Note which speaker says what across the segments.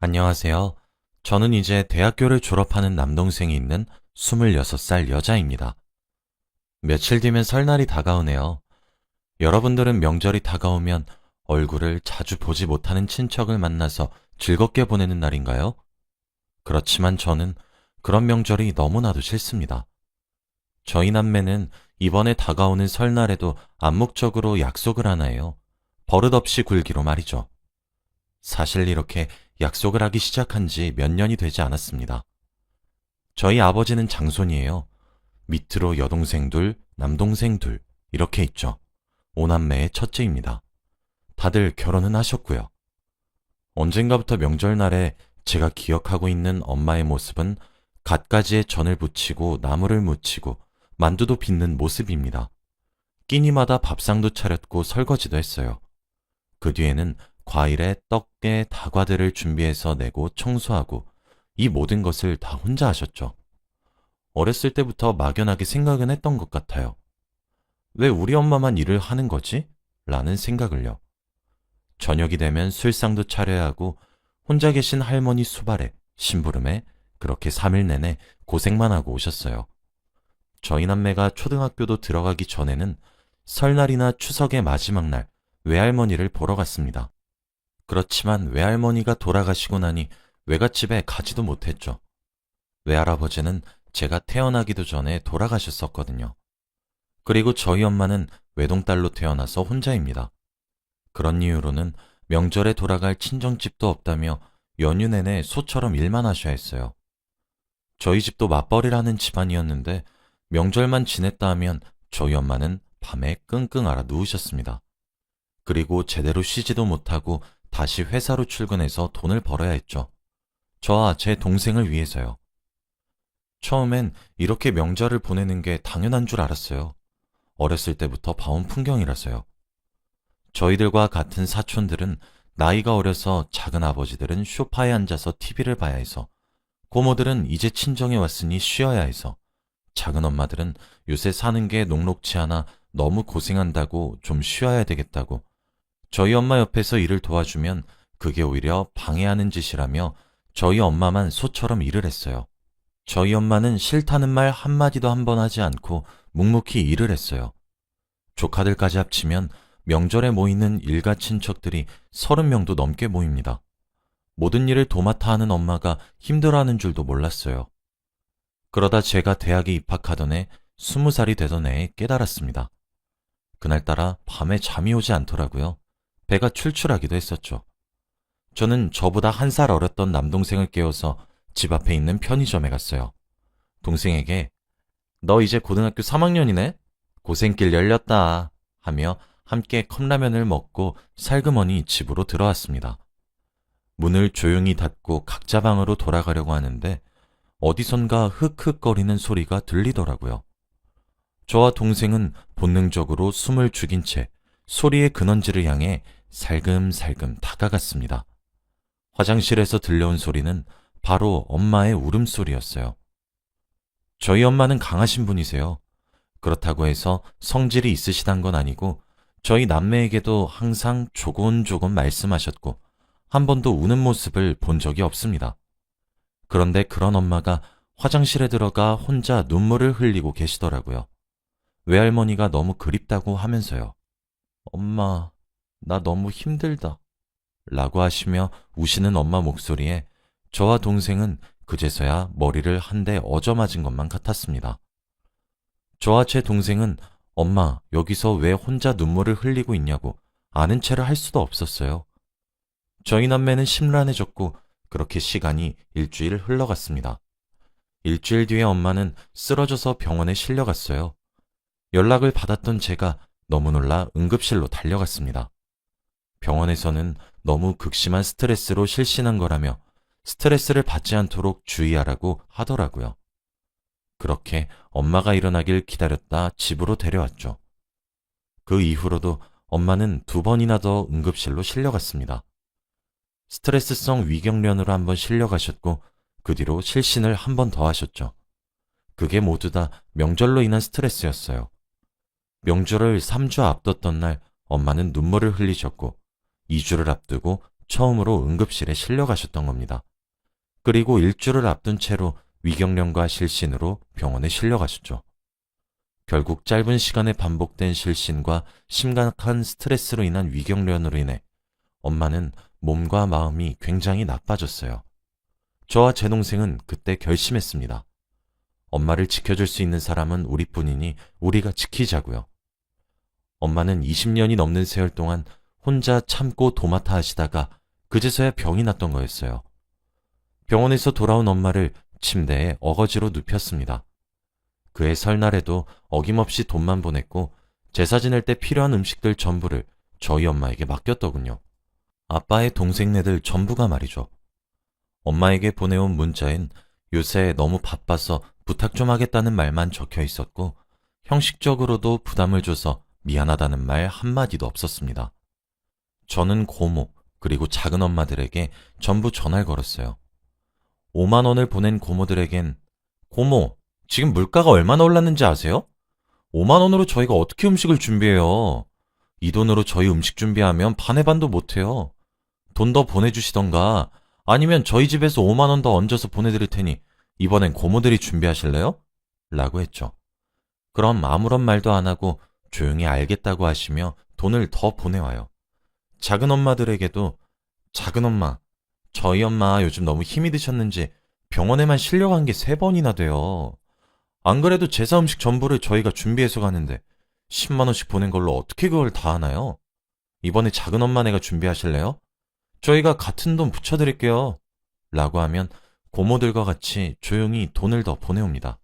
Speaker 1: 안녕하세요. 저는 이제 대학교를 졸업하는 남동생이 있는 26살 여자입니다. 며칠 뒤면 설날이 다가오네요. 여러분들은 명절이 다가오면 얼굴을 자주 보지 못하는 친척을 만나서 즐겁게 보내는 날인가요? 그렇지만 저는 그런 명절이 너무나도 싫습니다. 저희 남매는 이번에 다가오는 설날에도 암묵적으로 약속을 하나 해요. 버릇없이 굴기로 말이죠. 사실 이렇게 약속을 하기 시작한 지 몇 년이 되지 않았습니다. 저희 아버지는 장손이에요. 밑으로 여동생 둘, 남동생 둘, 이렇게 있죠. 오남매의 첫째입니다. 다들 결혼은 하셨고요. 언젠가부터 명절날에 제가 기억하고 있는 엄마의 모습은 갖가지에 전을 부치고 나무를 묻히고 만두도 빚는 모습입니다. 끼니마다 밥상도 차렸고 설거지도 했어요. 그 뒤에는 과일에 떡에 다과들을 준비해서 내고 청소하고 이 모든 것을 다 혼자 하셨죠. 어렸을 때부터 막연하게 생각은 했던 것 같아요. 왜 우리 엄마만 일을 하는 거지? 라는 생각을요. 저녁이 되면 술상도 차려야 하고 혼자 계신 할머니 수발에 심부름에 그렇게 3일 내내 고생만 하고 오셨어요. 저희 남매가 초등학교도 들어가기 전에는 설날이나 추석의 마지막 날 외할머니를 보러 갔습니다. 그렇지만 외할머니가 돌아가시고 나니 외갓집에 가지도 못했죠. 외할아버지는 제가 태어나기도 전에 돌아가셨었거든요. 그리고 저희 엄마는 외동딸로 태어나서 혼자입니다. 그런 이유로는 명절에 돌아갈 친정집도 없다며 연휴 내내 소처럼 일만 하셔야 했어요. 저희 집도 맞벌이라는 집안이었는데 명절만 지냈다 하면 저희 엄마는 밤에 끙끙 앓아 누우셨습니다. 그리고 제대로 쉬지도 못하고 다시 회사로 출근해서 돈을 벌어야 했죠. 저와 제 동생을 위해서요. 처음엔 이렇게 명절을 보내는 게 당연한 줄 알았어요. 어렸을 때부터 봐온 풍경이라서요. 저희들과 같은 사촌들은 나이가 어려서 작은 아버지들은 쇼파에 앉아서 TV를 봐야 해서 고모들은 이제 친정에 왔으니 쉬어야 해서 작은 엄마들은 요새 사는 게 녹록치 않아 너무 고생한다고 좀 쉬어야 되겠다고 저희 엄마 옆에서 일을 도와주면 그게 오히려 방해하는 짓이라며 저희 엄마만 소처럼 일을 했어요. 저희 엄마는 싫다는 말 한마디도 한 번 하지 않고 묵묵히 일을 했어요. 조카들까지 합치면 명절에 모이는 일가 친척들이 서른 명도 넘게 모입니다. 모든 일을 도맡아 하는 엄마가 힘들어하는 줄도 몰랐어요. 그러다 제가 대학에 입학하던 해 스무 살이 되던 해에 깨달았습니다. 그날따라 밤에 잠이 오지 않더라고요. 배가 출출하기도 했었죠. 저는 저보다 한 살 어렸던 남동생을 깨워서 집 앞에 있는 편의점에 갔어요. 동생에게 너 이제 고등학교 3학년이네? 고생길 열렸다 하며 함께 컵라면을 먹고 살그머니 집으로 들어왔습니다. 문을 조용히 닫고 각자 방으로 돌아가려고 하는데 어디선가 흑흑거리는 소리가 들리더라고요. 저와 동생은 본능적으로 숨을 죽인 채 소리의 근원지를 향해 살금살금 다가갔습니다. 화장실에서 들려온 소리는 바로 엄마의 울음소리였어요. 저희 엄마는 강하신 분이세요. 그렇다고 해서 성질이 있으시단 건 아니고 저희 남매에게도 항상 조곤조곤 말씀하셨고 한 번도 우는 모습을 본 적이 없습니다. 그런데 그런 엄마가 화장실에 들어가 혼자 눈물을 흘리고 계시더라고요. 외할머니가 너무 그립다고 하면서요. 엄마, 나 너무 힘들다. 라고 하시며 우시는 엄마 목소리에 저와 동생은 그제서야 머리를 한 대 어져맞은 것만 같았습니다. 저와 제 동생은 엄마, 여기서 왜 혼자 눈물을 흘리고 있냐고 아는 체를 할 수도 없었어요. 저희 남매는 심란해졌고 그렇게 시간이 일주일 흘러갔습니다. 일주일 뒤에 엄마는 쓰러져서 병원에 실려갔어요. 연락을 받았던 제가 너무 놀라 응급실로 달려갔습니다. 병원에서는 너무 극심한 스트레스로 실신한 거라며 스트레스를 받지 않도록 주의하라고 하더라고요. 그렇게 엄마가 일어나길 기다렸다 집으로 데려왔죠. 그 이후로도 엄마는 두 번이나 더 응급실로 실려갔습니다. 스트레스성 위경련으로 한 번 실려가셨고 그 뒤로 실신을 한 번 더 하셨죠. 그게 모두 다 명절로 인한 스트레스였어요. 명절을 3주 앞뒀던 날 엄마는 눈물을 흘리셨고 2주를 앞두고 처음으로 응급실에 실려가셨던 겁니다. 그리고 일주를 앞둔 채로 위경련과 실신으로 병원에 실려가셨죠. 결국 짧은 시간에 반복된 실신과 심각한 스트레스로 인한 위경련으로 인해 엄마는 몸과 마음이 굉장히 나빠졌어요. 저와 제 동생은 그때 결심했습니다. 엄마를 지켜줄 수 있는 사람은 우리뿐이니 우리가 지키자고요. 엄마는 20년이 넘는 세월 동안 혼자 참고 도맡아 하시다가 그제서야 병이 났던 거였어요. 병원에서 돌아온 엄마를 침대에 어거지로 눕혔습니다. 그해 설날에도 어김없이 돈만 보냈고 제사 지낼 때 필요한 음식들 전부를 저희 엄마에게 맡겼더군요. 아빠의 동생네들 전부가 말이죠. 엄마에게 보내온 문자엔 요새 너무 바빠서 부탁 좀 하겠다는 말만 적혀 있었고 형식적으로도 부담을 줘서 미안하다는 말 한마디도 없었습니다. 저는 고모 그리고 작은 엄마들에게 전부 전화를 걸었어요. 5만 원을 보낸 고모들에겐 고모 지금 물가가 얼마나 올랐는지 아세요? 5만 원으로 저희가 어떻게 음식을 준비해요? 이 돈으로 저희 음식 준비하면 반의 반도 못해요. 돈 더 보내주시던가 아니면 저희 집에서 5만 원 더 얹어서 보내드릴 테니 이번엔 고모들이 준비하실래요? 라고 했죠. 그럼 아무런 말도 안 하고 조용히 알겠다고 하시며 돈을 더 보내와요. 작은 엄마들에게도 작은 엄마, 저희 엄마 요즘 너무 힘이 드셨는지 병원에만 실려간 게 세 번이나 돼요. 안 그래도 제사 음식 전부를 저희가 준비해서 가는데 10만 원씩 보낸 걸로 어떻게 그걸 다 하나요? 이번에 작은 엄마네가 준비하실래요? 저희가 같은 돈 붙여드릴게요. 라고 하면 고모들과 같이 조용히 돈을 더 보내옵니다.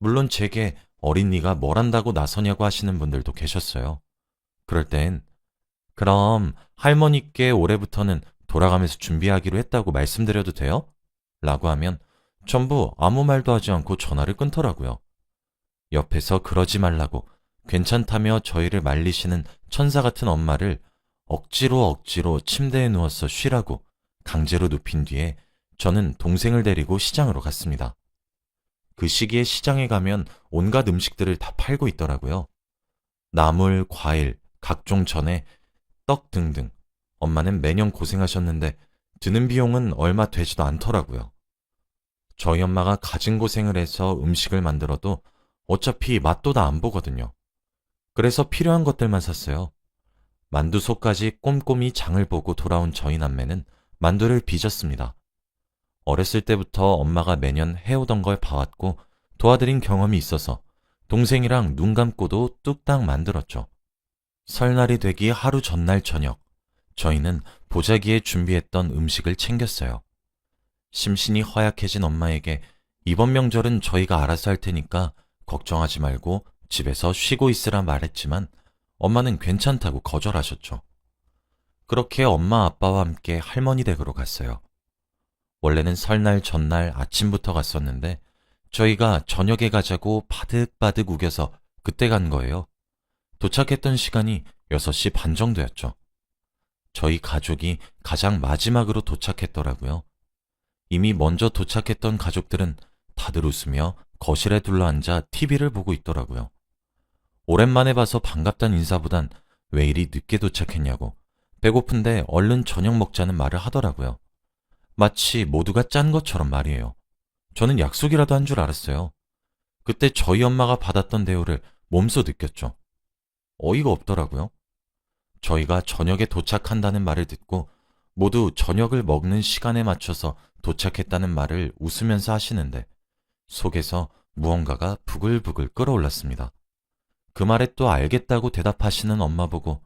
Speaker 1: 물론 제게 어린이가 뭘 한다고 나서냐고 하시는 분들도 계셨어요. 그럴 땐 그럼 할머니께 올해부터는 돌아가면서 준비하기로 했다고 말씀드려도 돼요? 라고 하면 전부 아무 말도 하지 않고 전화를 끊더라고요. 옆에서 그러지 말라고 괜찮다며 저희를 말리시는 천사 같은 엄마를 억지로 억지로 침대에 누워서 쉬라고 강제로 눕힌 뒤에 저는 동생을 데리고 시장으로 갔습니다. 그 시기에 시장에 가면 온갖 음식들을 다 팔고 있더라고요. 나물, 과일, 각종 전에 떡 등등. 엄마는 매년 고생하셨는데 드는 비용은 얼마 되지도 않더라고요. 저희 엄마가 가진 고생을 해서 음식을 만들어도 어차피 맛도 다 안 보거든요. 그래서 필요한 것들만 샀어요. 만두소까지 꼼꼼히 장을 보고 돌아온 저희 남매는 만두를 빚었습니다. 어렸을 때부터 엄마가 매년 해오던 걸 봐왔고 도와드린 경험이 있어서 동생이랑 눈 감고도 뚝딱 만들었죠. 설날이 되기 하루 전날 저녁, 저희는 보자기에 준비했던 음식을 챙겼어요. 심신이 허약해진 엄마에게 이번 명절은 저희가 알아서 할 테니까 걱정하지 말고 집에서 쉬고 있으라 말했지만 엄마는 괜찮다고 거절하셨죠. 그렇게 엄마 아빠와 함께 할머니 댁으로 갔어요. 원래는 설날 전날 아침부터 갔었는데 저희가 저녁에 가자고 바득바득 우겨서 그때 간 거예요. 도착했던 시간이 6시 반 정도였죠. 저희 가족이 가장 마지막으로 도착했더라고요. 이미 먼저 도착했던 가족들은 다들 웃으며 거실에 둘러앉아 TV를 보고 있더라고요. 오랜만에 봐서 반갑단 인사보단 왜 이리 늦게 도착했냐고 배고픈데 얼른 저녁 먹자는 말을 하더라고요. 마치 모두가 짠 것처럼 말이에요. 저는 약속이라도 한 줄 알았어요. 그때 저희 엄마가 받았던 대우를 몸소 느꼈죠. 어이가 없더라고요. 저희가 저녁에 도착한다는 말을 듣고 모두 저녁을 먹는 시간에 맞춰서 도착했다는 말을 웃으면서 하시는데 속에서 무언가가 부글부글 끓어올랐습니다. 그 말에 또 알겠다고 대답하시는 엄마 보고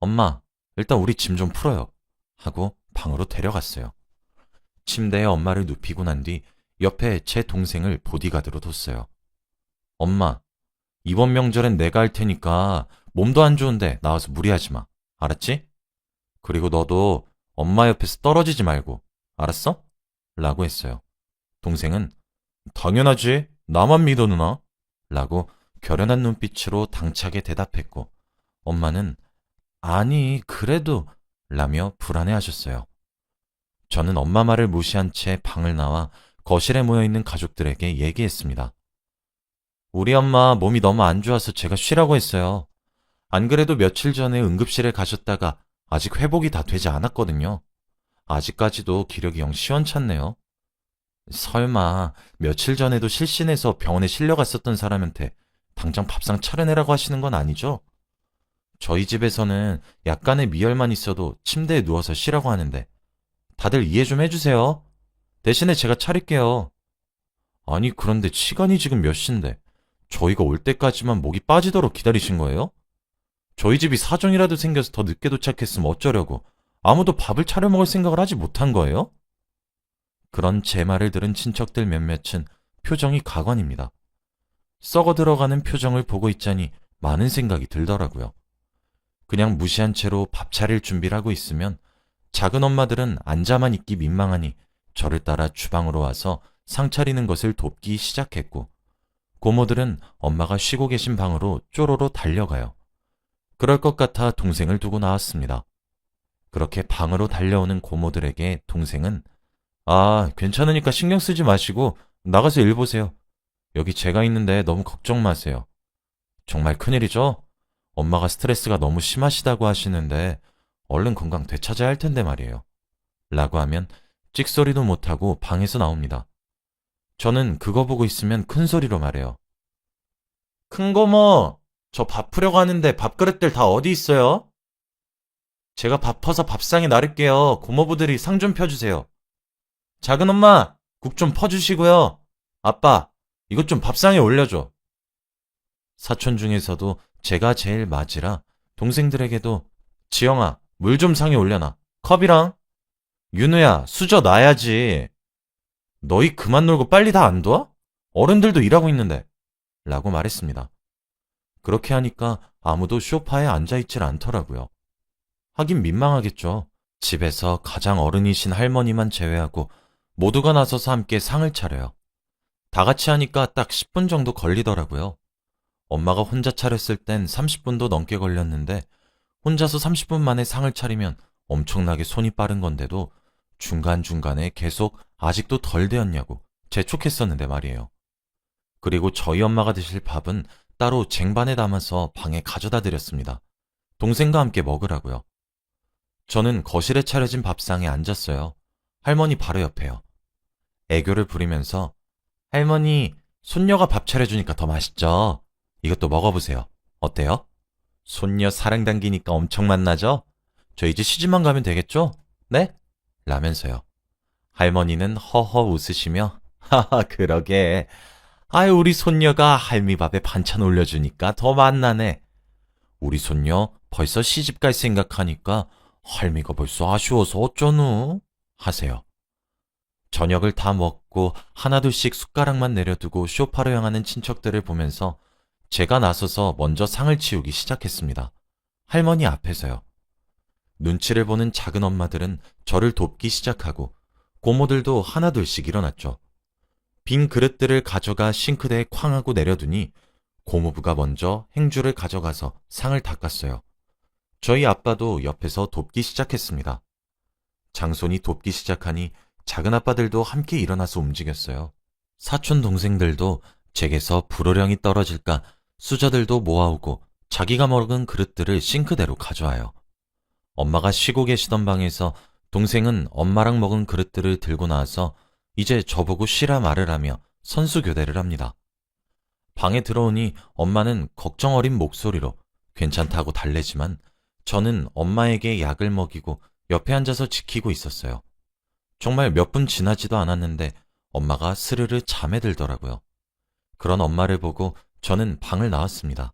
Speaker 1: 엄마, 일단 우리 짐 좀 풀어요. 하고 방으로 데려갔어요. 침대에 엄마를 눕히고 난 뒤 옆에 제 동생을 보디가드로 뒀어요. 엄마, 이번 명절엔 내가 할 테니까 몸도 안 좋은데 나와서 무리하지 마. 알았지? 그리고 너도 엄마 옆에서 떨어지지 말고. 알았어? 라고 했어요. 동생은 당연하지. 나만 믿어 누나. 라고 결연한 눈빛으로 당차게 대답했고 엄마는 아니 그래도 라며 불안해하셨어요. 저는 엄마 말을 무시한 채 방을 나와 거실에 모여 있는 가족들에게 얘기했습니다. 우리 엄마 몸이 너무 안 좋아서 제가 쉬라고 했어요. 안 그래도 며칠 전에 응급실에 가셨다가 아직 회복이 다 되지 않았거든요. 아직까지도 기력이 영 시원찮네요. 설마 며칠 전에도 실신해서 병원에 실려갔었던 사람한테 당장 밥상 차려내라고 하시는 건 아니죠? 저희 집에서는 약간의 미열만 있어도 침대에 누워서 쉬라고 하는데 다들 이해 좀 해주세요. 대신에 제가 차릴게요. 아니 그런데 시간이 지금 몇 시인데 저희가 올 때까지만 목이 빠지도록 기다리신 거예요? 저희 집이 사정이라도 생겨서 더 늦게 도착했으면 어쩌려고 아무도 밥을 차려 먹을 생각을 하지 못한 거예요? 그런 제 말을 들은 친척들 몇몇은 표정이 가관입니다. 썩어 들어가는 표정을 보고 있자니 많은 생각이 들더라고요. 그냥 무시한 채로 밥 차릴 준비를 하고 있으면 작은 엄마들은 앉아만 있기 민망하니 저를 따라 주방으로 와서 상 차리는 것을 돕기 시작했고 고모들은 엄마가 쉬고 계신 방으로 쪼로로 달려가요. 그럴 것 같아 동생을 두고 나왔습니다. 그렇게 방으로 달려오는 고모들에게 동생은 아, 괜찮으니까 신경 쓰지 마시고 나가서 일 보세요. 여기 제가 있는데 너무 걱정 마세요. 정말 큰일이죠? 엄마가 스트레스가 너무 심하시다고 하시는데 얼른 건강 되찾아야 할 텐데 말이에요. 라고 하면 찍소리도 못하고 방에서 나옵니다. 저는 그거 보고 있으면 큰 소리로 말해요. 큰 고모, 저밥 풀려고 하는데 밥그릇들 다 어디 있어요? 제가 밥 퍼서 밥상에 나를게요. 고모부들이 상 좀 펴주세요. 작은 엄마, 국 좀 퍼주시고요. 아빠, 이것 좀 밥상에 올려줘. 사촌 중에서도 제가 제일 맞이라 동생들에게도 지영아, 물 좀 상에 올려놔. 컵이랑. 윤우야, 수저 놔야지. 너희 그만 놀고 빨리 다안 둬? 어른들도 일하고 있는데. 라고 말했습니다. 그렇게 하니까 아무도 쇼파에 앉아있질 않더라고요. 하긴 민망하겠죠. 집에서 가장 어른이신 할머니만 제외하고 모두가 나서서 함께 상을 차려요. 다 같이 하니까 딱 10분 정도 걸리더라고요. 엄마가 혼자 차렸을 땐 30분도 넘게 걸렸는데 혼자서 30분 만에 상을 차리면 엄청나게 손이 빠른 건데도 중간중간에 계속 아직도 덜 되었냐고 재촉했었는데 말이에요. 그리고 저희 엄마가 드실 밥은 따로 쟁반에 담아서 방에 가져다 드렸습니다. 동생과 함께 먹으라고요. 저는 거실에 차려진 밥상에 앉았어요. 할머니 바로 옆에요. 애교를 부리면서 할머니 손녀가 밥 차려주니까 더 맛있죠? 이것도 먹어보세요. 어때요? 손녀 사랑 당기니까 엄청 맛나죠? 저 이제 시집만 가면 되겠죠? 네? 라면서요. 할머니는 허허 웃으시며 하하 그러게 아유 우리 손녀가 할미밥에 반찬 올려주니까 더 맛나네. 우리 손녀 벌써 시집 갈 생각하니까 할미가 벌써 아쉬워서 어쩌누? 하세요. 저녁을 다 먹고 하나둘씩 숟가락만 내려두고 쇼파로 향하는 친척들을 보면서 제가 나서서 먼저 상을 치우기 시작했습니다. 할머니 앞에서요. 눈치를 보는 작은 엄마들은 저를 돕기 시작하고 고모들도 하나둘씩 일어났죠. 빈 그릇들을 가져가 싱크대에 쾅하고 내려두니 고모부가 먼저 행주를 가져가서 상을 닦았어요. 저희 아빠도 옆에서 돕기 시작했습니다. 장손이 돕기 시작하니 작은 아빠들도 함께 일어나서 움직였어요. 사촌 동생들도 제게서 불호령이 떨어질까 수저들도 모아오고 자기가 먹은 그릇들을 싱크대로 가져와요. 엄마가 쉬고 계시던 방에서 동생은 엄마랑 먹은 그릇들을 들고 나와서 이제 저보고 쉬라 말을 하며 선수 교대를 합니다. 방에 들어오니 엄마는 걱정 어린 목소리로 괜찮다고 달래지만 저는 엄마에게 약을 먹이고 옆에 앉아서 지키고 있었어요. 정말 몇 분 지나지도 않았는데 엄마가 스르르 잠에 들더라고요. 그런 엄마를 보고 저는 방을 나왔습니다.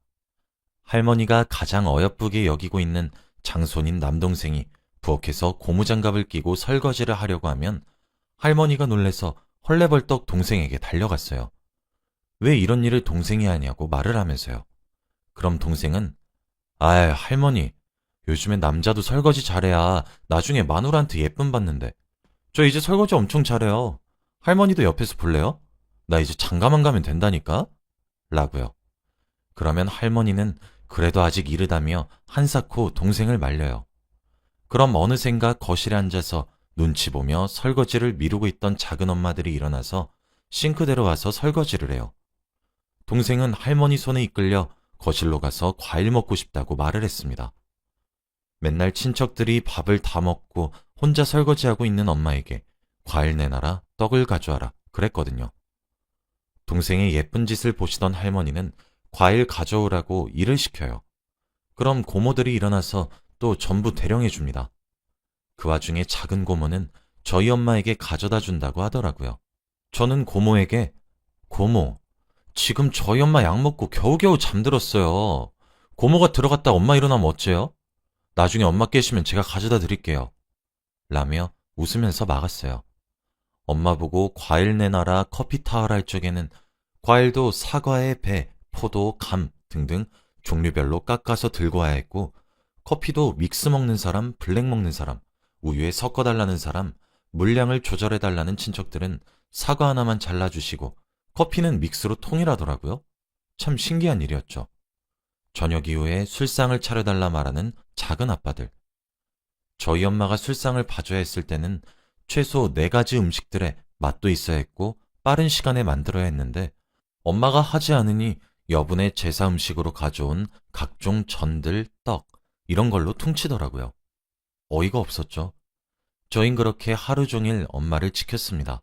Speaker 1: 할머니가 가장 어여쁘게 여기고 있는 장손인 남동생이 부엌에서 고무장갑을 끼고 설거지를 하려고 하면 할머니가 놀래서 헐레벌떡 동생에게 달려갔어요. 왜 이런 일을 동생이 하냐고 말을 하면서요. 그럼 동생은 아이 할머니 요즘엔 남자도 설거지 잘해야 나중에 마누라한테 예쁨 받는데 저 이제 설거지 엄청 잘해요. 할머니도 옆에서 볼래요? 나 이제 장가만 가면 된다니까? 라고요. 그러면 할머니는 그래도 아직 이르다며 한사코 동생을 말려요. 그럼 어느샌가 거실에 앉아서 눈치 보며 설거지를 미루고 있던 작은 엄마들이 일어나서 싱크대로 와서 설거지를 해요. 동생은 할머니 손에 이끌려 거실로 가서 과일 먹고 싶다고 말을 했습니다. 맨날 친척들이 밥을 다 먹고 혼자 설거지하고 있는 엄마에게 과일 내놔라, 떡을 가져와라 그랬거든요. 동생의 예쁜 짓을 보시던 할머니는 과일 가져오라고 일을 시켜요. 그럼 고모들이 일어나서 또 전부 대령해 줍니다. 그 와중에 작은 고모는 저희 엄마에게 가져다 준다고 하더라고요. 저는 고모에게 고모, 지금 저희 엄마 약 먹고 겨우겨우 잠들었어요. 고모가 들어갔다 엄마 일어나면 어째요? 나중에 엄마 깨시면 제가 가져다 드릴게요. 라며 웃으면서 막았어요. 엄마 보고 과일 내놔라 커피 타와라 할 적에는 과일도 사과에 배, 포도, 감 등등 종류별로 깎아서 들고 와야 했고 커피도 믹스 먹는 사람, 블랙 먹는 사람, 우유에 섞어달라는 사람, 물량을 조절해달라는 친척들은 사과 하나만 잘라주시고 커피는 믹스로 통일하더라고요. 참 신기한 일이었죠. 저녁 이후에 술상을 차려달라 말하는 작은 아빠들. 저희 엄마가 술상을 봐줘야 했을 때는 최소 네 가지 음식들의 맛도 있어야 했고 빠른 시간에 만들어야 했는데 엄마가 하지 않으니 여분의 제사 음식으로 가져온 각종 전들, 떡 이런 걸로 퉁치더라고요. 어이가 없었죠. 저흰 그렇게 하루 종일 엄마를 지켰습니다.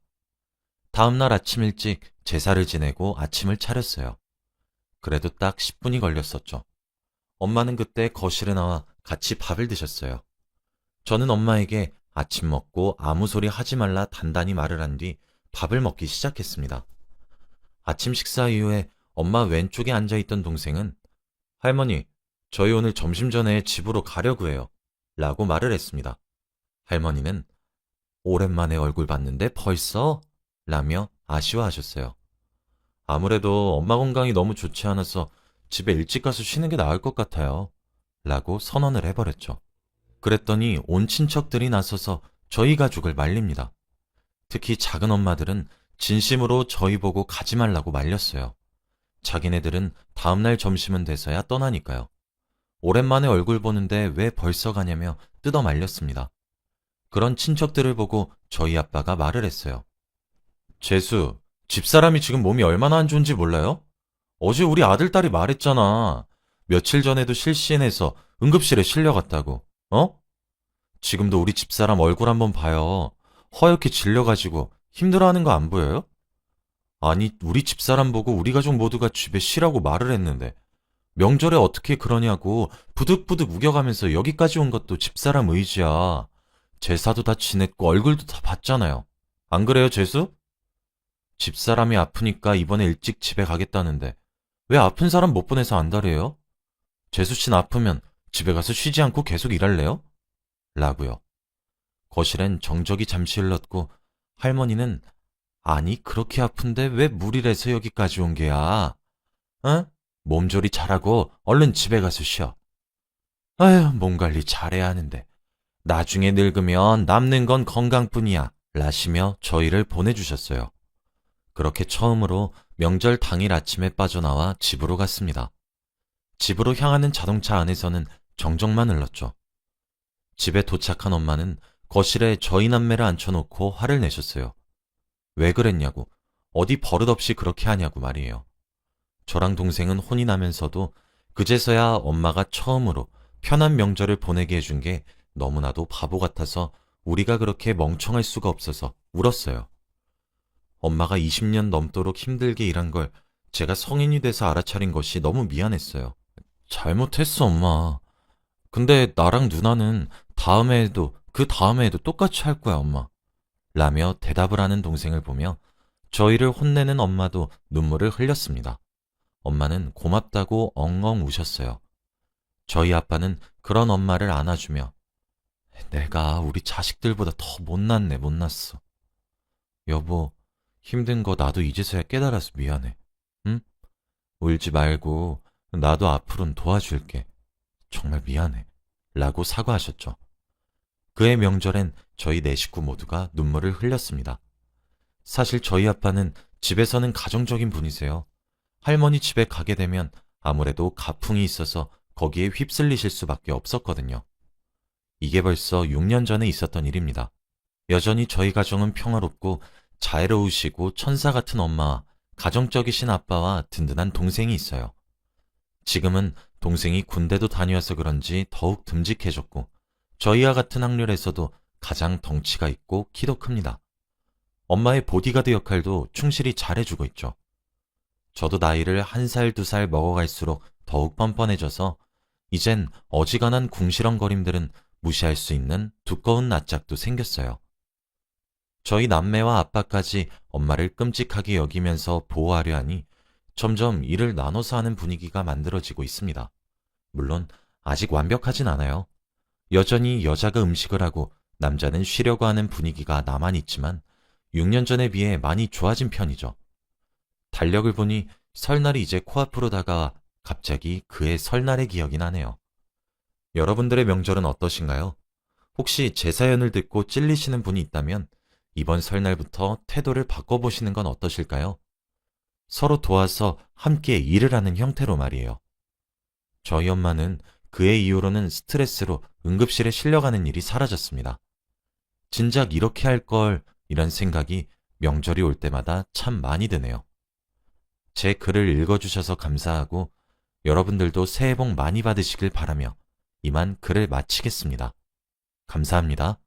Speaker 1: 다음날 아침 일찍 제사를 지내고 아침을 차렸어요. 그래도 딱 10분이 걸렸었죠. 엄마는 그때 거실에 나와 같이 밥을 드셨어요. 저는 엄마에게 아침 먹고 아무 소리 하지 말라 단단히 말을 한 뒤 밥을 먹기 시작했습니다. 아침 식사 이후에 엄마 왼쪽에 앉아있던 동생은 할머니, 저희 오늘 점심 전에 집으로 가려고 해요. 라고 말을 했습니다. 할머니는 오랜만에 얼굴 봤는데 벌써? 라며 아쉬워하셨어요. 아무래도 엄마 건강이 너무 좋지 않아서 집에 일찍 가서 쉬는 게 나을 것 같아요. 라고 선언을 해버렸죠. 그랬더니 온 친척들이 나서서 저희 가족을 말립니다. 특히 작은 엄마들은 진심으로 저희 보고 가지 말라고 말렸어요. 자기네들은 다음날 점심은 돼서야 떠나니까요. 오랜만에 얼굴 보는데 왜 벌써 가냐며 뜯어 말렸습니다. 그런 친척들을 보고 저희 아빠가 말을 했어요. 재수, 집사람이 지금 몸이 얼마나 안 좋은지 몰라요? 어제 우리 아들딸이 말했잖아. 며칠 전에도 실시인해서 응급실에 실려갔다고. 어? 지금도 우리 집사람 얼굴 한번 봐요. 허옇게 질려가지고 힘들어하는 거 안 보여요? 아니, 우리 집사람 보고 우리 가족 모두가 집에 쉬라고 말을 했는데 명절에 어떻게 그러냐고 부득부득 우겨가면서 여기까지 온 것도 집사람 의지야. 제사도 다 지냈고 얼굴도 다 봤잖아요. 안 그래요, 재수? 집사람이 아프니까 이번에 일찍 집에 가겠다는데 왜 아픈 사람 못 보내서 안달해요? 재수 씨는 아프면 집에 가서 쉬지 않고 계속 일할래요? 라고요. 거실엔 정적이 잠시 흘렀고 할머니는 아니 그렇게 아픈데 왜 무리해서 여기까지 온 게야? 어? 몸조리 잘하고 얼른 집에 가서 쉬어. 아휴 몸 관리 잘해야 하는데 나중에 늙으면 남는 건 건강뿐이야 라시며 저희를 보내주셨어요. 그렇게 처음으로 명절 당일 아침에 빠져나와 집으로 갔습니다. 집으로 향하는 자동차 안에서는 정적만 흘렀죠. 집에 도착한 엄마는 거실에 저희 남매를 앉혀놓고 화를 내셨어요. 왜 그랬냐고, 어디 버릇없이 그렇게 하냐고 말이에요. 저랑 동생은 혼이 나면서도 그제서야 엄마가 처음으로 편한 명절을 보내게 해준 게 너무나도 바보 같아서 우리가 그렇게 멍청할 수가 없어서 울었어요. 엄마가 20년 넘도록 힘들게 일한 걸 제가 성인이 돼서 알아차린 것이 너무 미안했어요. 잘못했어, 엄마. 근데 나랑 누나는 다음에 해도 그 다음에 해도 똑같이 할 거야, 엄마. 라며 대답을 하는 동생을 보며 저희를 혼내는 엄마도 눈물을 흘렸습니다. 엄마는 고맙다고 엉엉 우셨어요. 저희 아빠는 그런 엄마를 안아주며 내가 우리 자식들보다 더 못났네, 못났어. 여보, 힘든 거 나도 이제서야 깨달아서 미안해. 응? 울지 말고 나도 앞으로는 도와줄게. 정말 미안해. 라고 사과하셨죠. 그의 명절엔 저희 네 식구 모두가 눈물을 흘렸습니다. 사실 저희 아빠는 집에서는 가정적인 분이세요. 할머니 집에 가게 되면 아무래도 가풍이 있어서 거기에 휩쓸리실 수밖에 없었거든요. 이게 벌써 6년 전에 있었던 일입니다. 여전히 저희 가정은 평화롭고 자애로우시고 천사 같은 엄마와 가정적이신 아빠와 든든한 동생이 있어요. 지금은 동생이 군대도 다녀와서 그런지 더욱 듬직해졌고 저희와 같은 학년에서도 가장 덩치가 있고 키도 큽니다. 엄마의 보디가드 역할도 충실히 잘해주고 있죠. 저도 나이를 한 살, 두 살 먹어갈수록 더욱 뻔뻔해져서 이젠 어지간한 궁시렁거림들은 무시할 수 있는 두꺼운 낯짝도 생겼어요. 저희 남매와 아빠까지 엄마를 끔찍하게 여기면서 보호하려 하니 점점 일을 나눠서 하는 분위기가 만들어지고 있습니다. 물론 아직 완벽하진 않아요. 여전히 여자가 음식을 하고 남자는 쉬려고 하는 분위기가 남아 있지만 6년 전에 비해 많이 좋아진 편이죠. 달력을 보니 설날이 이제 코앞으로 다가와 갑자기 그의 설날의 기억이 나네요. 여러분들의 명절은 어떠신가요? 혹시 제 사연을 듣고 찔리시는 분이 있다면 이번 설날부터 태도를 바꿔보시는 건 어떠실까요? 서로 도와서 함께 일을 하는 형태로 말이에요. 저희 엄마는 그의 이후로는 스트레스로 응급실에 실려가는 일이 사라졌습니다. 진작 이렇게 할 걸, 이런 생각이 명절이 올 때마다 참 많이 드네요. 제 글을 읽어주셔서 감사하고 여러분들도 새해 복 많이 받으시길 바라며 이만 글을 마치겠습니다. 감사합니다.